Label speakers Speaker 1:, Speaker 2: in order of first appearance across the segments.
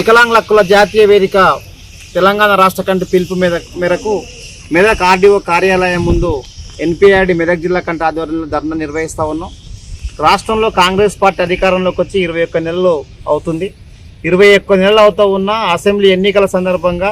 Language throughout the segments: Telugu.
Speaker 1: వికలాంగుల హక్కుల జాతీయ వేదిక తెలంగాణ రాష్ట్ర కంటి పిలుపు మీద మేరకు మెదక్ ఆర్డీఓ కార్యాలయం ముందు ఎన్పిఆర్డి మెదక్ జిల్లా కంటి ఆధ్వర్యంలో ధర్నా నిర్వహిస్తూ ఉన్నాం. రాష్ట్రంలో కాంగ్రెస్ పార్టీ అధికారంలోకి వచ్చి ఇరవై ఒక్క నెలలు అవుతుంది. ఇరవై ఒక్క నెలలు అవుతూ ఉన్న అసెంబ్లీ ఎన్నికల సందర్భంగా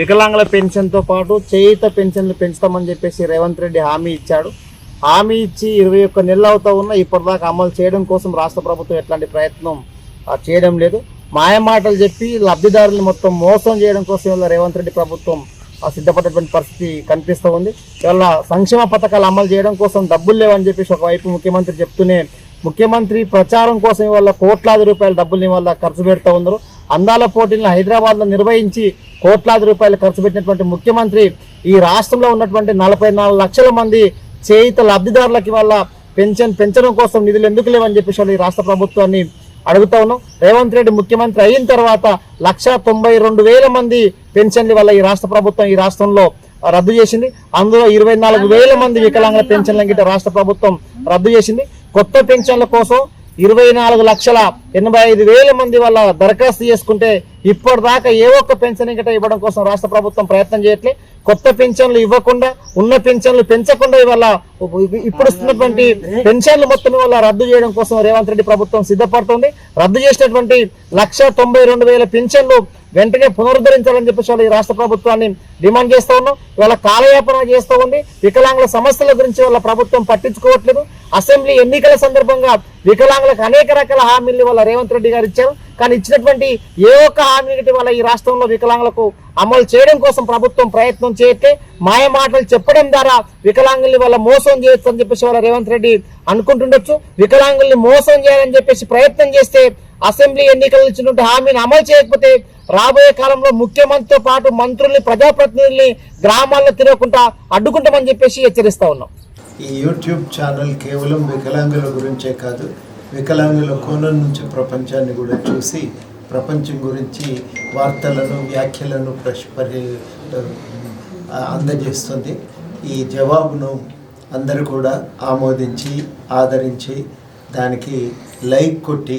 Speaker 1: వికలాంగుల పెన్షన్తో పాటు చేయిత పెన్షన్లు పెంచుతామని చెప్పేసి రేవంత్ రెడ్డి హామీ ఇచ్చాడు. హామీ ఇచ్చి ఇరవై ఒక్క నెలలు అవుతూ ఉన్నా ఇప్పటిదాకా అమలు చేయడం కోసం రాష్ట్ర ప్రభుత్వం ఎట్లాంటి ప్రయత్నం చేయడం లేదు. మాయమాటలు చెప్పి లబ్ధిదారులు మొత్తం మోసం చేయడం కోసం ఇవాళ రేవంత్ రెడ్డి ప్రభుత్వం ఆ, సిద్ధపడేటువంటి పరిస్థితి కనిపిస్తూ ఉంది. ఇవాళ సంక్షేమ పథకాలు అమలు చేయడం కోసం డబ్బులు లేవని చెప్పేసి ఒకవైపు ముఖ్యమంత్రి చెప్తూనే ముఖ్యమంత్రి ప్రచారం కోసం ఇవాళ కోట్లాది రూపాయల డబ్బుల్ని వల్ల ఖర్చు పెడుతూ ఉన్నారు. అందాల పోటీలను హైదరాబాద్లో నిర్వహించి కోట్లాది రూపాయలు ఖర్చు పెట్టినటువంటి ముఖ్యమంత్రి ఈ రాష్ట్రంలో ఉన్నటువంటి నలభై నాలుగు లక్షల మంది చేయిత లబ్ధిదారులకి వల్ల పెన్షన్ పెంచడం కోసం నిధులు ఎందుకు లేవని చెప్పేసి వాళ్ళు ఈ రాష్ట్ర ప్రభుత్వాన్ని అడుగుతా ఉన్నాం. రేవంత్ రెడ్డి ముఖ్యమంత్రి అయిన తర్వాత లక్ష తొంభై రెండు వేల మంది పెన్షన్ల వల్ల ఈ రాష్ట్ర ప్రభుత్వం ఈ రాష్ట్రంలో రద్దు చేసింది. అందులో ఇరవై నాలుగు వేల మంది వికలాంగుల పెన్షన్ల గిట్ట రాష్ట్ర ప్రభుత్వం రద్దు చేసింది. కొత్త పెన్షన్ల కోసం ఇరవై నాలుగు లక్షల ఎనభై ఐదు వేల మంది వాళ్ళ దరఖాస్తు చేసుకుంటే ఇప్పటిదాకా ఏ ఒక్క పెన్షన్ గట్రా ఇవ్వడం కోసం రాష్ట్ర ప్రభుత్వం ప్రయత్నం చేయట్లే. కొత్త పెన్షన్లు ఇవ్వకుండా ఉన్న పెన్షన్లు పెంచకుండా ఇవాళ ఇప్పుడు ఇస్తున్నటువంటి పెన్షన్లు మొత్తం వల్ల రద్దు చేయడం కోసం రేవంత్ రెడ్డి ప్రభుత్వం సిద్ధపడుతుంది. రద్దు చేసినటువంటి లక్ష తొంభై రెండు వేల పెన్షన్లు వెంటనే పునరుద్ధరించాలని చెప్పేసి వాళ్ళు ఈ రాష్ట్ర ప్రభుత్వాన్ని డిమాండ్ చేస్తూ ఉన్నాం. ఇవాళ కాలయాపన చేస్తూ ఉంది. వికలాంగుల సమస్యల గురించి వాళ్ళ ప్రభుత్వం పట్టించుకోవట్లేదు. అసెంబ్లీ ఎన్నికల సందర్భంగా వికలాంగులకు అనేక రకాల హామీలు వాళ్ళ రేవంత్ రెడ్డి గారు ఇచ్చారు. కానీ ఇచ్చినటువంటి ఏ ఒక్క హామీ వల్ల ఈ రాష్ట్రంలో వికలాంగులకు అమలు చేయడం కోసం ప్రభుత్వం ప్రయత్నం చేయట్లే. మాయ మాటలు చెప్పడం ద్వారా వికలాంగుల్ని వాళ్ళ మోసం చేయొచ్చు అని చెప్పేసి వాళ్ళ రేవంత్ రెడ్డి అనుకుంటుండొచ్చు. వికలాంగుల్ని మోసం చేయాలని చెప్పేసి ప్రయత్నం చేస్తే అసెంబ్లీ ఎన్నికలు ఇచ్చినటువంటి హామీని అమలు చేయకపోతే రాబోయే కాలంలో ముఖ్యమంత్రితో పాటు మంత్రుల్ని ప్రజాప్రతినిధుల్ని గ్రామాల్లో తిరగకుండా అడ్డుకుంటామని చెప్పేసి హెచ్చరిస్తా ఉన్నాం.
Speaker 2: ఈ యూట్యూబ్ ఛానల్ కేవలం వికలాంగుల గురించే కాదు వికలాంగుల కోణం నుంచి ప్రపంచాన్ని కూడా చూసి ప్రపంచం గురించి వార్తలను వ్యాఖ్యలను ప్రశ్ పరి అందజేస్తుంది. ఈ జవాబును అందరూ కూడా ఆమోదించి ఆదరించి దానికి లైక్ కొట్టి